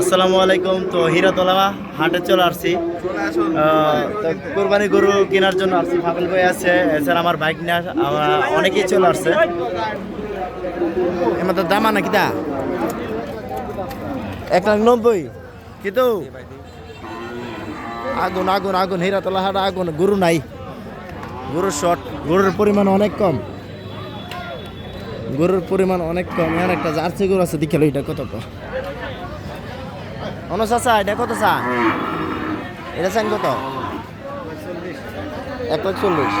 আসসালামু আলাইকুম। তো হিরাতলা হাটে চলে আসছি। কোরবানি গরু কেনার জন্য আসছি। ফাফেল ভাই আছে, এছাড়া আমার বাইক আমরা অনেকেই চলে আসছে। তো দামা নাকি দা এক লাখ নব্বই। কিন্তু আগুন আগুন আগুন। হিরাতলা হাট আগুন। গরু নাই। গরুর শর্ট গরুর পরিমাণ অনেক কম। গরুর পরিমাণ অনেক কম। এখানে একটা জার্সি গরু আছে, দেখে এটা কত কম অনু এটা কত চা এটা চান কত? এক লাখ চল্লিশ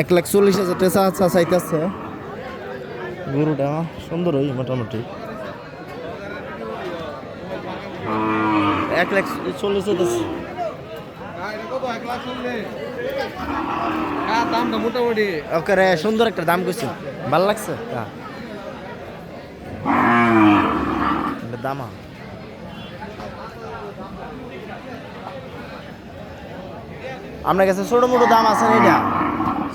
এক লাখ চল্লিশ হাজার টেসা চা চাইতেছে। গরুটা সুন্দরই মোটামুটি। এক লাখ চল্লিশ হাজার মোটামুটি। ওকে সুন্দর একটা দাম কইছি। ভালো লাগছে? হ্যাঁ এটা দামা। আপনার কাছে ছোটো মোটো দাম আছে না এটা।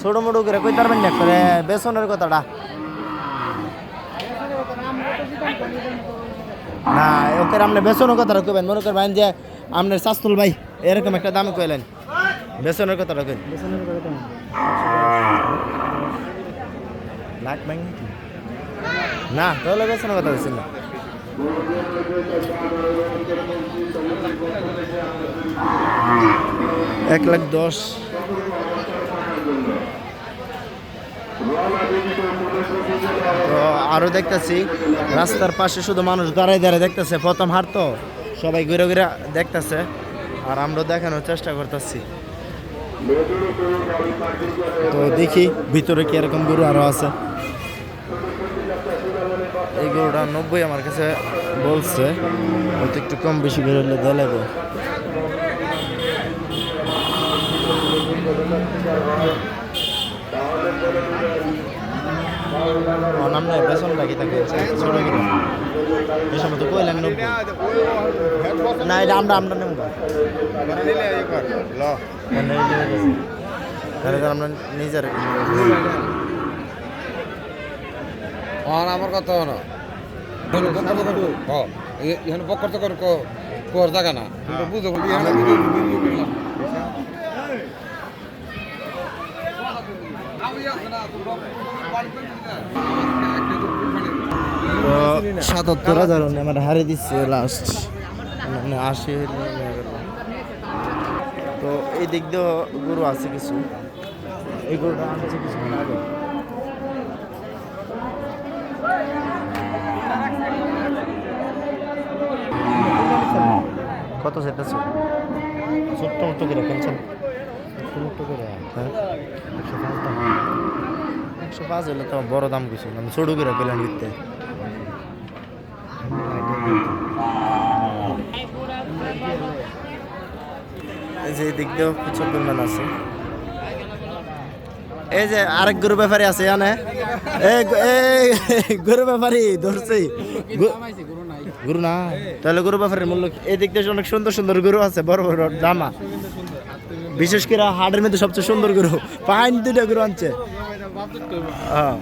ছোটো মোটো করে কই পারবেন না করে বেসনের কথাটা। না ওকে আপনি বেসনের কথাটা কইবেন। মনে করবেন যে আপনার শাস্তুল ভাই এরকম একটা দাম কইলেন। বেসনের কথাটা কই লাখ ব্যাংক নাকি না তাহলে বেসনের কথা বলছি না। এক লাখ দশ। আরও দেখতেছি, রাস্তার পাশে শুধু মানুষ দাঁড়ায় দাঁড়ায় দেখতেছে, প্রথম হাট তো, সবাই ঘুরে ঘুরে দেখতেছে। আর আমরা দেখানোর চেষ্টা করতেছি। তো দেখি, ভিতরে কি এরকম গরু আরও আছে। এই গরুটা নব্বই আমার কাছে বলছে হয়তো একটু কম বেশি বের হলে দেয় লাগবে। নাম নাই বেসন লাগি থাকে? ছোট তো কইলেন নব্বই? না এটা আমরা আমরা নেব তাহলে আমরা নিজের আর আমার কথা হলো এখানে পক্কর তো কোয়ার জায়গা না। কিন্তু বুঝো সাতাত্তর হাজার আমার হারে দিচ্ছে লাস্ট মানে আশি। তো এই দিক দিয়েও গরু আছে কিছু? এই গরুটা আনছে কিছু? আগে কত সেটাছে ছোট্ট মতো করে কেনছেন ছোট্ট করে। হ্যাঁ। একশো পাঁচ দাম। একশো পাঁচ হলে তো বড় দাম কিছু আমি ছোটো করে পেলাম নিতে এই যে দিক দিয়েও প্রচুর পরিমাণ আছে। এই যে আরেক গরু ব্যাপারী আছে জানে গরু ব্যাপারী ধরছি। গরু না তাহলে গরু ব্যাপারের মূল্য? এই দিক অনেক সুন্দর সুন্দর গরু আছে, বড় বড় দামা বিশেষ করে হাটের মধ্যে সবচেয়ে সুন্দর গরু, পাইন দুইটা গরু আনছে। হ্যাঁ।